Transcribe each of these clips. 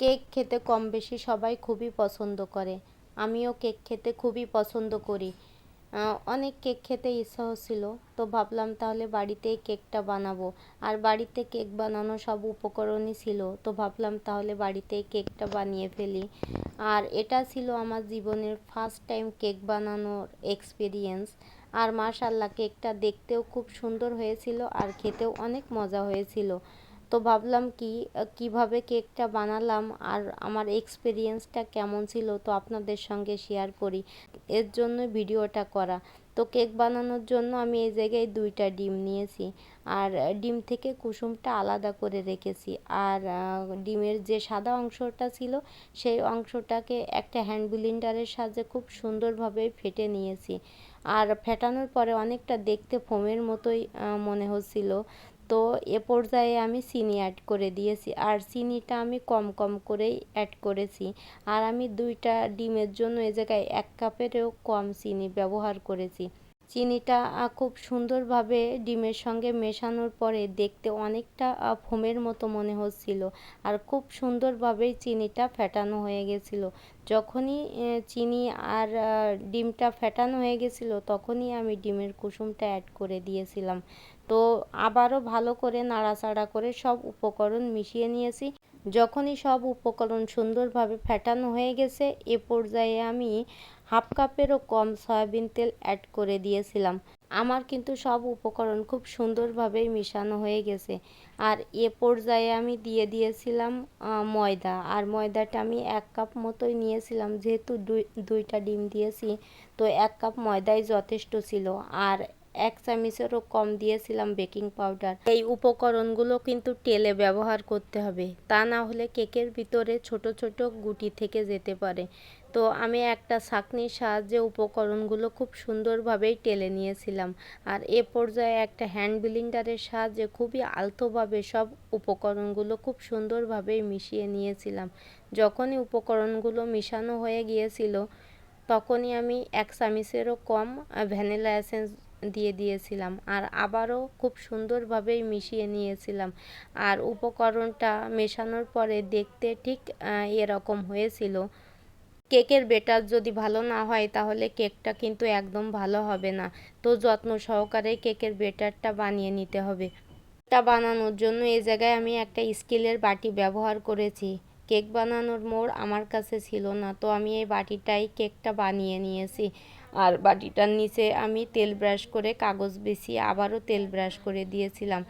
Cake খেতে কম বেশি সবাই খুবই পছন্দ করে। আমিও কেক খেতে খুবই পছন্দ করি। অনেক কেক খেতে ইচ্ছা হচ্ছিল তো ভাবলাম তাহলে বাড়িতেই কেকটা বানাবো। আর বাড়িতে কেক বানানো সব উপকরণই ছিল, তো ভাবলাম তাহলে বাড়িতেই কেকটা বানিয়ে ফেলি। আর এটা ছিল আমার জীবনের ফার্স্ট টাইম কেক বানানোর এক্সপিরিয়েন্স আর মাশাল্লাহ কেকটা দেখতেও খুব সুন্দর হয়েছিল আর খেতেও অনেক মজা হয়েছিল। তো ভাবলাম কি কীভাবে কেকটা বানালাম আর আমার এক্সপিরিয়েন্সটা কেমন ছিল তো আপনাদের সঙ্গে শেয়ার করি। এর জন্য ভিডিওটা করা। তো কেক বানানোর জন্য আমি এই জায়গায় দুইটা ডিম নিয়েছি। আর ডিম থেকে কুসুমটা আলাদা করে রেখেছি। আর ডিমের যে সাদা অংশটা ছিল, সেই অংশটাকে একটা হ্যান্ড ব্লিন্ডারের সাহায্যে খুব সুন্দরভাবে ফেটে নিয়েছি। আর, ফেটানোর পরে অনেকটা দেখতে ফোমের মতোই মনে হচ্ছিল। তো এ পর্যায়ে আমি চিনি অ্যাড করে দিয়েছি। আর চিনিটা আমি কম কম করেই অ্যাড করেছি। আর আমি দুইটা ডিমের জন্য এ জায়গায় এক কাপেরও কম চিনি ব্যবহার করেছি। চিনিটা খুব সুন্দরভাবে ডিমের সঙ্গে মেশানোর পরে দেখতে অনেকটা ফোমের মতো মনে হচ্ছিল। আর খুব সুন্দরভাবেই চিনিটা ফেটানো হয়ে গেছিল। যখনই চিনি আর ডিমটা ফেটানো হয়ে গেছিল, তখনই আমি ডিমের কুসুমটা অ্যাড করে দিয়েছিলাম। তো আবারও ভালো করে নাড়াচাড়া করে সব উপকরণ মিশিয়ে নিয়েছি। যখনই সব উপকরণ সুন্দরভাবে ফেটানো হয়ে গেছে, এ পর্যায়ে আমি হাফ কাপেরও কম সয়াবিন তেল অ্যাড করে দিয়েছিলাম। আমার কিন্তু সব উপকরণ খুব সুন্দরভাবেই মিশানো হয়ে গেছে। আর এ পর্যায়ে আমি দিয়ে দিয়েছিলাম ময়দা। আর ময়দাটা আমি এক কাপ মতোই নিয়েছিলাম, যেহেতু দুই, দুইটা ডিম দিয়েছি, তো এক কাপ ময়দাই যথেষ্ট ছিল। আর এক চামচেরও কম দিয়েছিলাম বেকিং পাউডার। এই উপকরণগুলো কিন্তু তেলে ব্যবহার করতে হবে। তা না হলে কেকের ভিতরে ছোট ছোট গুটি থেকে যেতে পারে। তো আমি একটা ছাঁকনির সাহায্যে উপকরণগুলো খুব সুন্দরভাবেই টেলে নিয়েছিলাম। আর এ পর্যায়ে একটা হ্যান্ড ব্লিন্ডারের সাহায্যে খুবই আলতোভাবে সব উপকরণগুলো খুব সুন্দরভাবেই মিশিয়ে নিয়েছিলাম। যখনই উপকরণগুলো মিশানো হয়ে গিয়েছিল, তখনই আমি এক চামিচেরও কম ভ্যানিলা এসেন্স দিয়ে দিয়েছিলাম। আর আবারও খুব সুন্দরভাবেই মিশিয়ে নিয়েছিলাম। আর উপকরণটা মেশানোর পরে দেখতে ঠিক এরকম হয়েছিল। কেকের বেটার যদি ভালো না হয়, তাহলে কেকটা কিন্তু একদম ভালো হবে না। তো যত্ন সহকারে কেকের বেটারটা বানিয়ে নিতে হবে। এটা বানানোর জন্য এই জায়গায় আমি একটা স্টিলের বাটি ব্যবহার করেছি। কেক বানানোর মোড় আমার কাছে ছিল না, তো আমি এই বাটিটাই কেকটা বানিয়ে নিয়েছি। আর বাটিটার নিচে আমি তেল ব্রাশ করে কাগজ বেশিয়ে আবারও তেল ব্রাশ করে দিয়েছিলাম।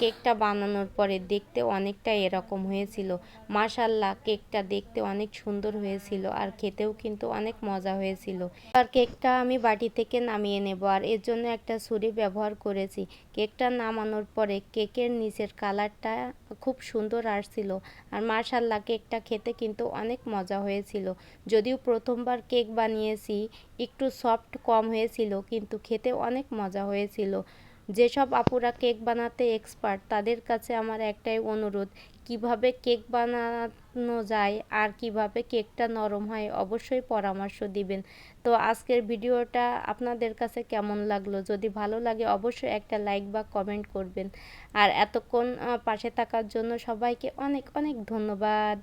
কেকটা বানানোর পরে দেখতে অনেকটা এরকম হয়েছিল। মাশাল্লাহ, কেকটা দেখতে অনেক সুন্দর হয়েছিল আর খেতেও কিন্তু অনেক মজা হয়েছিল। আর কেকটা আমি বাটি থেকে নামিয়ে নেব আর এর জন্য একটা ছুরি ব্যবহার করেছি। কেকটা নামানোর পরে কেকের নিচের কালারটা খুব সুন্দর আসছিল আর মাশাল্লাহ, কেকটা খেতে কিন্তু অনেক মজা হয়েছিল। যদিও প্রথমবার কেক বানিয়েছি, একটু সফট কম হয়েছিল, কিন্তু খেতে অনেক মজা হয়েছিল। যেসব আপুরা কেক বানাতে এক্সপার্ট তাদের কাছে আমার একটাই অনুরোধ, কীভাবে কেক বানানো যায় আর কীভাবে কেকটা নরম হয় অবশ্যই পরামর্শ দিবেন। তো আজকের ভিডিওটা আপনাদের কাছে কেমন লাগল? যদি ভালো লাগে অবশ্যই একটা লাইক বা কমেন্ট করবেন। আর এতক্ষণ পাশে থাকার জন্য সবাইকে অনেক অনেক ধন্যবাদ।